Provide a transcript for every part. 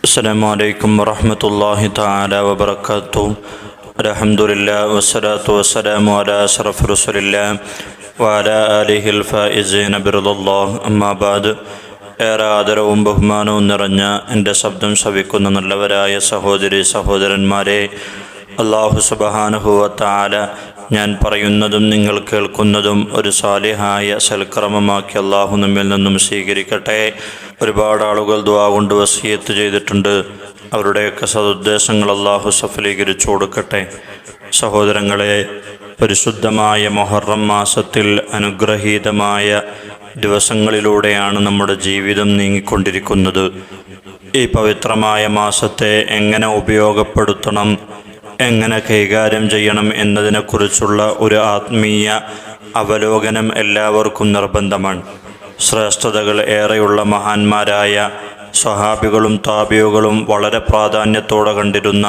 السلام عليكم ورحمة الله تعالى وبركاته الحمد لله والصلاة والسلام على أشرف رسول الله وعلى آله الفائزين برضا الله أما بعد ഏറെ ആദരവും ബഹുമാനവും നിറഞ്ഞ എൻ്റെ ശബ്ദം ശവിക്കുന്ന നല്ലവരായ സഹോദരി സഹോദരന്മാരെ അള്ളാഹു സുബഹാനുഭവത്താല ഞാൻ പറയുന്നതും നിങ്ങൾ കേൾക്കുന്നതും ഒരു സാലിഹായ സൽക്രമമാക്കി അള്ളാഹു നമ്മിൽ നിന്നും സ്വീകരിക്കട്ടെ. ഒരുപാട് ആളുകൾ ദ്വാ കൊണ്ട് വസീയത്ത് ചെയ്തിട്ടുണ്ട്. അവരുടെയൊക്കെ സതുദ്ദേശങ്ങൾ അള്ളാഹു സഫലീകരിച്ചു കൊടുക്കട്ടെ. സഹോദരങ്ങളെ പരിശുദ്ധമായ മൊഹറം മാസത്തിൽ അനുഗ്രഹീതമായ ദിവസങ്ങളിലൂടെയാണ് നമ്മുടെ ജീവിതം നീങ്ങിക്കൊണ്ടിരിക്കുന്നത്. ഈ പവിത്രമായ മാസത്തെ എങ്ങനെ ഉപയോഗപ്പെടുത്തണം? എങ്ങനെ കൈകാര്യം ചെയ്യണം എന്നതിനെക്കുറിച്ചുള്ള ഒരു ആത്മീയ അവലോകനം എല്ലാവർക്കും നിർബന്ധമാണ്. ശ്രേഷ്ഠതകൾ ഏറെയുള്ള മഹാന്മാരായ സ്വഹാബികളും താപിയുകളും വളരെ പ്രാധാന്യത്തോടെ കണ്ടിരുന്ന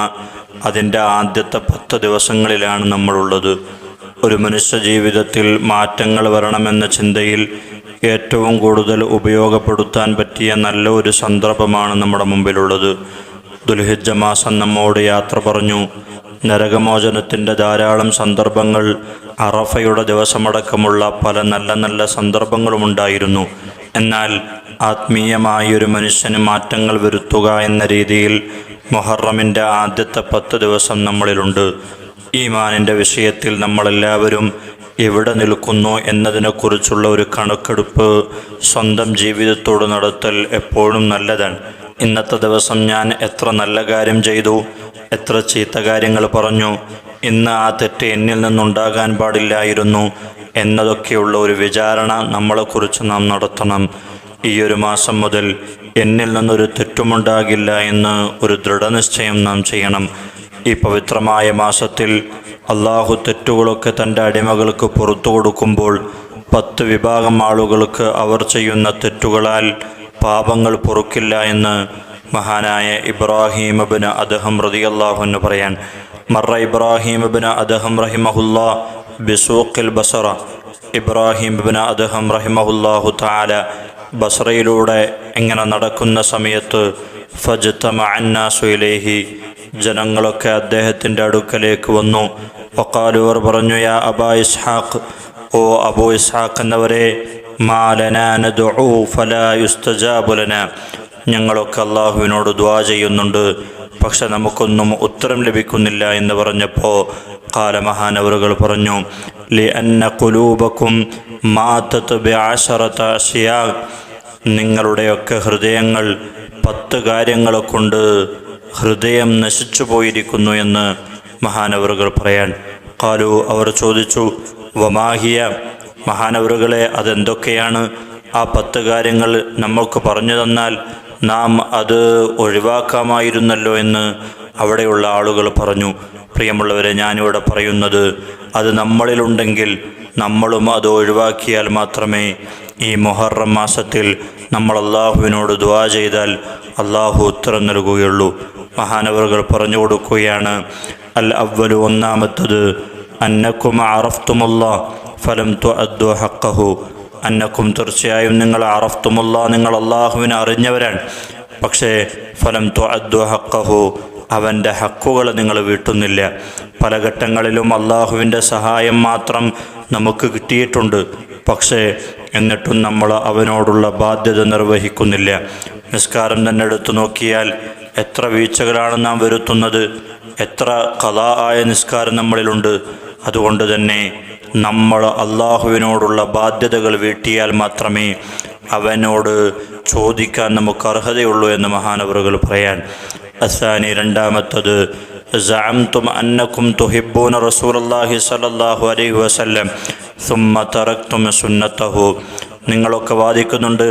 അതിന്റെ ആദ്യത്തെ പത്ത് ദിവസങ്ങളിലാണ് നമ്മളുള്ളത്. ഒരു മനുഷ്യ ജീവിതത്തിൽ മാറ്റങ്ങൾ വരണമെന്ന ചിന്തയിൽ ഏറ്റവും കൂടുതൽ ഉപയോഗപ്പെടുത്താൻ പറ്റിയ നല്ല ഒരു സന്ദർഭമാണ് നമ്മുടെ മുമ്പിലുള്ളത്. ദുൽഹിജ മാസം നമ്മോട് യാത്ര പറഞ്ഞു. നരകമോചനത്തിന്റെ ധാരാളം സന്ദർഭങ്ങൾ അറഫയുടെ ദിവസമടക്കമുള്ള പല നല്ല നല്ല സന്ദർഭങ്ങളുമുണ്ടായിരുന്നു. എന്നാൽ ആത്മീയമായ ഒരു മനുഷ്യന് മാറ്റങ്ങൾ വരുത്തുക എന്ന രീതിയിൽ മൊഹറമിന്റെ ആദ്യത്തെ പത്ത് ദിവസം നമ്മളിലുണ്ട്. ഈമാനിന്റെ വിഷയത്തിൽ നമ്മളെല്ലാവരും എവിടെ നിൽക്കുന്നു എന്നതിനെക്കുറിച്ചുള്ള ഒരു കണക്കെടുപ്പ് സ്വന്തം ജീവിതത്തോട് നടത്തൽ എപ്പോഴും നല്ലതാണ്. ഇന്നത്തെ ദിവസം ഞാൻ എത്ര നല്ല കാര്യം ചെയ്തു എത്ര ചീത്ത കാര്യങ്ങൾ പറഞ്ഞു. ഇന്ന് ആ തെറ്റ് എന്നിൽ നിന്നുണ്ടാകാൻ പാടില്ലായിരുന്നു എന്നതൊക്കെയുള്ള ഒരു വിചാരണ നമ്മളെക്കുറിച്ച് നാം നടത്തണം. ഈ ഒരു മാസം മുതൽ എന്നിൽ നിന്നൊരു തെറ്റുമുണ്ടാകില്ല എന്ന് ഒരു ദൃഢനിശ്ചയം നാം ചെയ്യണം. ഈ പവിത്രമായ മാസത്തിൽ അള്ളാഹു തെറ്റുകളൊക്കെ തന്റെ അടിമകൾക്ക് പുറത്തു കൊടുക്കുമ്പോൾ പത്ത് വിഭാഗം ആളുകൾക്ക് അവർ ചെയ്യുന്ന തെറ്റുകളാൽ പാപങ്ങൾ പൊറുക്കില്ല എന്ന് മഹാനായ ഇബ്രാഹിം അബിന് അദഹം റതിയല്ലാഹു എന്ന് പറയാൻ മറ ഇബ്രാഹിം അബിന് അദ്ദേഹം റഹിമഹുല്ല ബിസൂഖിൽ ബസറ. ഇബ്രാഹിം അബിന് അദ്ദേഹം റഹിമഹുല്ലാഹു താല ബസറയിലൂടെ ഇങ്ങനെ നടക്കുന്ന സമയത്ത് ഫജ്തമ അന്നാസുയിലേഹി ജനങ്ങളൊക്കെ അദ്ദേഹത്തിന്റെ അടുക്കലേക്ക് വന്നു. ഒക്കാലുവർ പറഞ്ഞു യാ അബാ ഇസ്ഹാഖ് ഓ അബു ഇസ്ഹാഖ് എന്നവരെ മാലനാനദുലന ഞങ്ങളൊക്കെ അള്ളാഹുവിനോട് ദ്വാ ചെയ്യുന്നുണ്ട്. പക്ഷെ നമുക്കൊന്നും ഉത്തരം ലഭിക്കുന്നില്ല എന്ന് പറഞ്ഞപ്പോൾ കാലമഹാനവറുകൾ പറഞ്ഞു ലി അന്ന കുലൂബക്കും മാത്തത്ത് ബ്യാശറത്ത ഷിയാ നിങ്ങളുടെയൊക്കെ ഹൃദയങ്ങൾ പത്ത് കാര്യങ്ങളെ കൊണ്ട് ഹൃദയം നശിച്ചു പോയിരിക്കുന്നു എന്ന് മഹാനവറുകൾ പറയാൻ. കാലു അവർ ചോദിച്ചു വമാഹിയ മഹാനവറുകളെ അതെന്തൊക്കെയാണ് ആ പത്ത് കാര്യങ്ങൾ നമുക്ക് പറഞ്ഞു തന്നാൽ നാം അത് ഒഴിവാക്കാമായിരുന്നല്ലോ എന്ന് അവിടെയുള്ള ആളുകൾ പറഞ്ഞു. പ്രിയമുള്ളവരെ ഞാനിവിടെ പറയുന്നത് അത് നമ്മളിലുണ്ടെങ്കിൽ നമ്മളും അത് ഒഴിവാക്കിയാൽ മാത്രമേ ഈ മൊഹറം മാസത്തിൽ നമ്മൾ അള്ളാഹുവിനോട് ദ്വാ ചെയ്താൽ അള്ളാഹു ഉത്തരം നൽകുകയുള്ളൂ. മഹാനവറുകൾ പറഞ്ഞു കൊടുക്കുകയാണ് അൽ അവലു ഒന്നാമത്തത് അന്നക്കും അറഫ്തുമുള്ള ഫലം തു അദ്ദു ഹക്കഹു അന്നക്കും തീർച്ചയായും നിങ്ങൾ അറഫ്തുമുള്ള നിങ്ങൾ അള്ളാഹുവിനെ അറിഞ്ഞവരാണ്. പക്ഷേ ഫലം തു അദ്ദു ഹക്കഹു അവന്റെ ഹക്കുകൾ നിങ്ങൾ വീട്ടുന്നില്ല. പല ഘട്ടങ്ങളിലും അള്ളാഹുവിന്റെ സഹായം മാത്രം നമുക്ക് കിട്ടിയിട്ടുണ്ട്. പക്ഷേ എന്നിട്ടും നമ്മൾ അവനോടുള്ള ബാധ്യത നിർവഹിക്കുന്നില്ല. നിസ്കാരം തന്നെ എടുത്തു നോക്കിയാൽ എത്ര വീഴ്ചകളാണ് നാം വരുത്തുന്നത്. എത്ര കലാ ആയ നിസ്കാരം നമ്മളിലുണ്ട്. അതുകൊണ്ട് തന്നെ നമ്മൾ അള്ളാഹുവിനോടുള്ള ബാധ്യതകൾ വീട്ടിയാൽ മാത്രമേ അവനോട് ചോദിക്കാൻ നമുക്ക് അർഹതയുള്ളൂ എന്ന് മഹാനവറുകൾ പറയാൻ അസാനി രണ്ടാമത്തത് زعمتم أنكم تحبون رسول الله صلى الله عليه وسلم ثم تركتم سنته നിങ്ങളൊക്കെ വാദിക്കുന്നുണ്ട്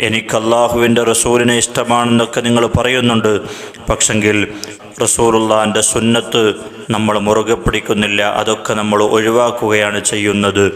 എനിക്ക് അള്ളാഹുവിൻ്റെ റസൂലിനെ ഇഷ്ടമാണെന്നൊക്കെ നിങ്ങൾ പറയുന്നുണ്ട് പക്ഷെങ്കിൽ റസൂലുള്ളാൻ്റെ സുന്നത്ത് നമ്മൾ മുറുകെ പിടിക്കുന്നില്ല. അതൊക്കെ നമ്മൾ ഒഴിവാക്കുകയാണ് ചെയ്യുന്നത്.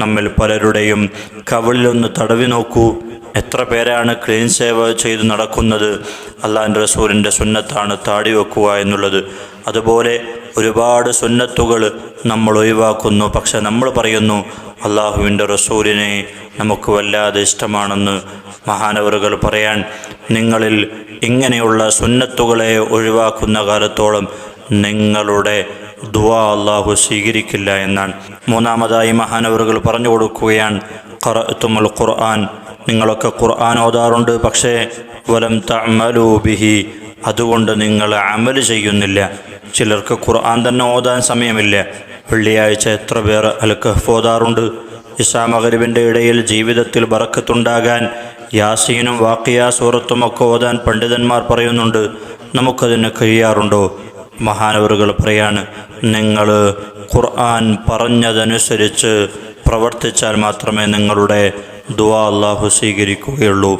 നമ്മിൽ പലരുടെയും കവിളിലൊന്ന് തടവി നോക്കൂ. എത്ര പേരാണ് ക്ലീൻ സേവ ചെയ്ത് നടക്കുന്നത്? അള്ളാഹിന്റെ റസൂലിന്റെ സുന്നത്താണ് താടി വെക്കുക എന്നുള്ളത്. അതുപോലെ ഒരുപാട് സുന്നത്തുകൾ നമ്മൾ ഒഴിവാക്കുന്നു. പക്ഷെ നമ്മൾ പറയുന്നു അള്ളാഹുവിന്റെ റസൂലിനെ നമുക്ക് വല്ലാതെ ഇഷ്ടമാണെന്ന് മഹാനവറുകൾ പറയാൻ നിങ്ങളിൽ ഇങ്ങനെയുള്ള സുന്നത്തുകളെ ഒഴിവാക്കുന്ന കാലത്തോളം നിങ്ങളുടെ ദുവാ അള്ളാഹു സ്വീകരിക്കില്ല എന്നാണ്. മൂന്നാമതായി മഹാനവറുകൾ പറഞ്ഞു കൊടുക്കുകയാണ് ഖറഅത്തുൽ ഖുർആൻ. നിങ്ങളൊക്കെ ഖുർആൻ ഓതാറുണ്ട് പക്ഷേ വലം തമലൂബിഹി അതുകൊണ്ട് നിങ്ങൾ അമൽ ചെയ്യുന്നില്ല. ചിലർക്ക് ഖുർആൻ തന്നെ ഓതാൻ സമയമില്ല. വെള്ളിയാഴ്ച എത്ര പേർ അൽക്കഹഫ് ഓതാറുണ്ട്? ഇസാ മകരിബിന്റെ ഇടയിൽ ജീവിതത്തിൽ ബറക്കത്തുണ്ടാകാൻ യാസീനും വാക്കിയ സൂറത്തുമൊക്കെ ഓതാൻ പണ്ഡിതന്മാർ പറയുന്നുണ്ട്. നമുക്കതിന് കഴിയാറുണ്ടോ? മഹാനവറുകൾ പറയാണ് നിങ്ങൾ ഖുർആൻ പറഞ്ഞതനുസരിച്ച് പ്രവർത്തിച്ചാൽ മാത്രമേ നിങ്ങളുടെ ദുവാ അള്ളാഹു സ്വീകരിക്കുകയുള്ളൂ.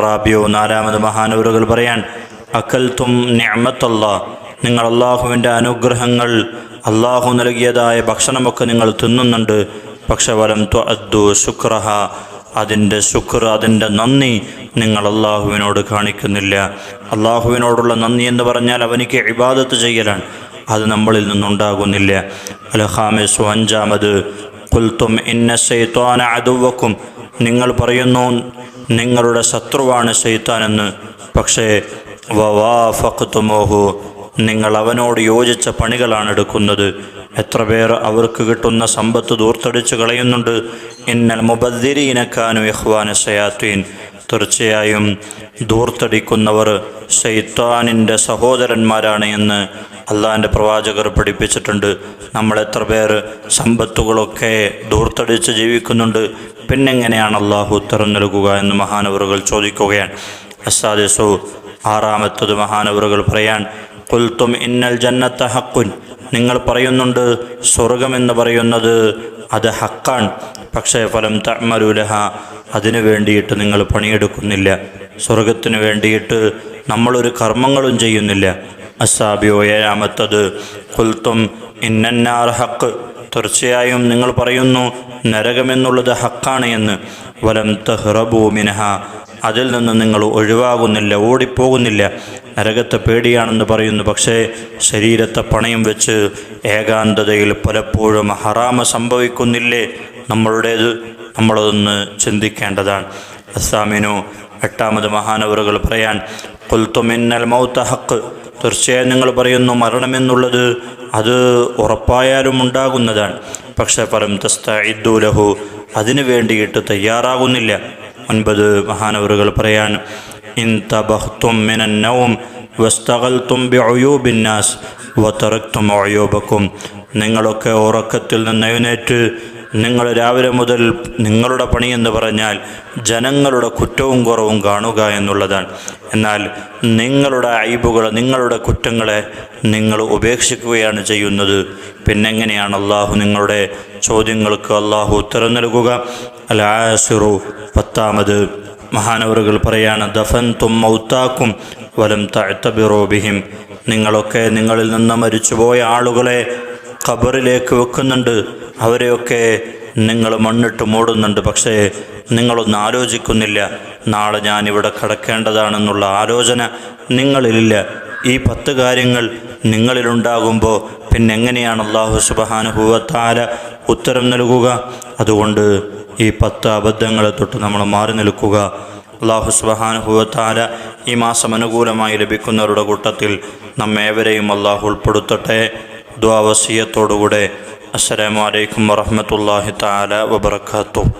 റാബിയോ നാലാമത് മഹാനവറുകൾ പറയാൻ അക്കൽത്തും ഞാമത്തല്ല നിങ്ങൾ അള്ളാഹുവിന്റെ അനുഗ്രഹങ്ങൾ അള്ളാഹു നൽകിയതായ ഭക്ഷണമൊക്കെ നിങ്ങൾ തിന്നുന്നുണ്ട് പക്ഷെ വലം ത്വ അദ്ദു ശുക്രഹ അതിന്റെ ശുക്ർ അതിന്റെ നന്ദി നിങ്ങൾ അള്ളാഹുവിനോട് കാണിക്കുന്നില്ല. അള്ളാഹുവിനോടുള്ള നന്ദി എന്ന് പറഞ്ഞാൽ അവനിക്ക് ഇബാദത്ത് ചെയ്യലാണ്. അത് നമ്മളിൽ നിന്നുണ്ടാകുന്നില്ല. അലഹാമിസു അഞ്ചാമത് കുൽത്തും ഇന്ന ശൈത്വാന അതുവക്കും നിങ്ങൾ പറയുന്നു നിങ്ങളുടെ ശത്രുവാണ് ശൈത്താനെന്ന് പക്ഷേ വവാഫത്തുമോഹു നിങ്ങൾ അവനോട് യോജിച്ച പണികളാണ് എടുക്കുന്നത്. എത്ര പേർ അവർക്ക് കിട്ടുന്ന സമ്പത്ത് ദൂർത്തടിച്ച് കളയുന്നുണ്ട്. ഇന്നൽ മുബദ്ദിരീനക്കാനു യഹ്വാന സയാത്വീൻ തീർച്ചയായും ദൂർത്തടിക്കുന്നവർ ഷെയ്ത്താനിന്റെ സഹോദരന്മാരാണ് എന്ന് അള്ളാഹിന്റെ പ്രവാചകർ പഠിപ്പിച്ചിട്ടുണ്ട്. നമ്മൾ എത്ര പേർ സമ്പത്തുകളൊക്കെ ദൂർത്തടിച്ച് ജീവിക്കുന്നുണ്ട് പിന്നെങ്ങനെയാണ് അള്ളാഹു ഉത്തരം നൽകുക എന്ന് മഹാനവറുകൾ ചോദിക്കുകയാണ്. അസാദിസു ആറാമത്തത് മഹാനവറുകൾ പറയാൻ കുൽത്തും ഇന്നൽ ജന്നത്ത ഹക്കുൻ നിങ്ങൾ പറയുന്നുണ്ട് സ്വർഗമെന്ന് പറയുന്നത് അത് ഹക്കാണ്. പക്ഷേ ഫലം തമരുലഹ അതിനു വേണ്ടിയിട്ട് നിങ്ങൾ പണിയെടുക്കുന്നില്ല. സ്വർഗത്തിന് വേണ്ടിയിട്ട് നമ്മളൊരു കർമ്മങ്ങളും ചെയ്യുന്നില്ല. അസാബിയോ ഏഴാമത്തത് കുൽത്തും ഇന്നന്നാർ ഹക്ക് തീർച്ചയായും നിങ്ങൾ പറയുന്നു നരകമെന്നുള്ളത് ഹക്കാണ് എന്ന്. വലം തഹ്റബൂ മിനഹ അതിൽ നിന്ന് നിങ്ങൾ ഒഴിവാകുന്നില്ല ഓടിപ്പോകുന്നില്ല. നരകത്തെ പേടിയാണെന്ന് പറയുന്നു. പക്ഷേ ശരീരത്തെ പണയം വെച്ച് ഏകാന്തതയിൽ പലപ്പോഴും ഹറാമ സംഭവിക്കുന്നില്ലേ? നമ്മളുടേത് നമ്മളതൊന്ന് ചിന്തിക്കേണ്ടതാണ്. അസ്സാമിനു എട്ടാമത് മഹാനവറുകൾ പറയാൻ കുൽത്തുമിന്നൽ മൗത്ത ഹക്ക് തീർച്ചയായും നിങ്ങൾ പറയുന്നു മരണമെന്നുള്ളത് അത് ഉറപ്പായാലും ഉണ്ടാകുന്നതാണ്. പക്ഷേ പരം തസ്ത ഇദ്ദൂലഹു അതിനു വേണ്ടിയിട്ട് തയ്യാറാകുന്നില്ല. ഒൻപത് മഹാനവറുകൾ പറയാൻ ഇൻ തബഹ്തും മിനന്നവും വസ്തകൽത്തും ബിഅയൂബിന്നാസ് വതറക്തും അയൂബക്കും നിങ്ങളൊക്കെ ഉറക്കത്തിൽ നിന്ന് എഴുന്നേറ്റ് നിങ്ങൾ രാവിലെ മുതൽ നിങ്ങളുടെ പണിയെന്ന് പറഞ്ഞാൽ ജനങ്ങളുടെ കുറ്റവും കുറവും കാണുക എന്നുള്ളതാണ്. എന്നാൽ നിങ്ങളുടെ അയബുകൾ നിങ്ങളുടെ കുറ്റങ്ങളെ നിങ്ങൾ ഉപേക്ഷിക്കുകയാണ് ചെയ്യുന്നത്. പിന്നെങ്ങനെയാണ് അള്ളാഹു നിങ്ങളുടെ ചോദ്യങ്ങൾക്ക് അള്ളാഹു ഉത്തരം നൽകുക? അൽ ആസിറു പത്താമത് മഹാനവറുകൾ പറയാണ് ദഫൻ തും മൗത്താക്കും വലം താഴ്ത്തബിറോബിഹിം നിങ്ങളൊക്കെ നിങ്ങളിൽ നിന്ന് മരിച്ചുപോയ ആളുകളെ ഖബറിലേക്ക് വെക്കുന്നുണ്ട്. അവരെയൊക്കെ നിങ്ങൾ മണ്ണിട്ട് മൂടുന്നുണ്ട്. പക്ഷേ നിങ്ങളൊന്നും ആലോചിക്കുന്നില്ല. നാളെ ഞാനിവിടെ കിടക്കേണ്ടതാണെന്നുള്ള ആലോചന നിങ്ങളിലില്ല. ഈ പത്ത് കാര്യങ്ങൾ നിങ്ങളിലുണ്ടാകുമ്പോൾ പിന്നെ എങ്ങനെയാണ് അള്ളാഹു സുബഹാനുഭൂവത്താല ഉത്തരം നൽകുക? അതുകൊണ്ട് ഈ പത്ത് അബദ്ധങ്ങളെ തൊട്ട് നമ്മൾ മാറി നിൽക്കുക. അള്ളാഹു സുബഹാനുഭൂവത്താല ഈ മാസം അനുകൂലമായി ലഭിക്കുന്നവരുടെ കൂട്ടത്തിൽ നമ്മേവരെയും അള്ളാഹു ഉൾപ്പെടുത്തട്ടെ. ദ്വാവസീയത്തോടുകൂടെ അസ്സലാമു അലൈക്കും വറഹ്മത്തുള്ളാഹി തആല വബറകാതുഹു.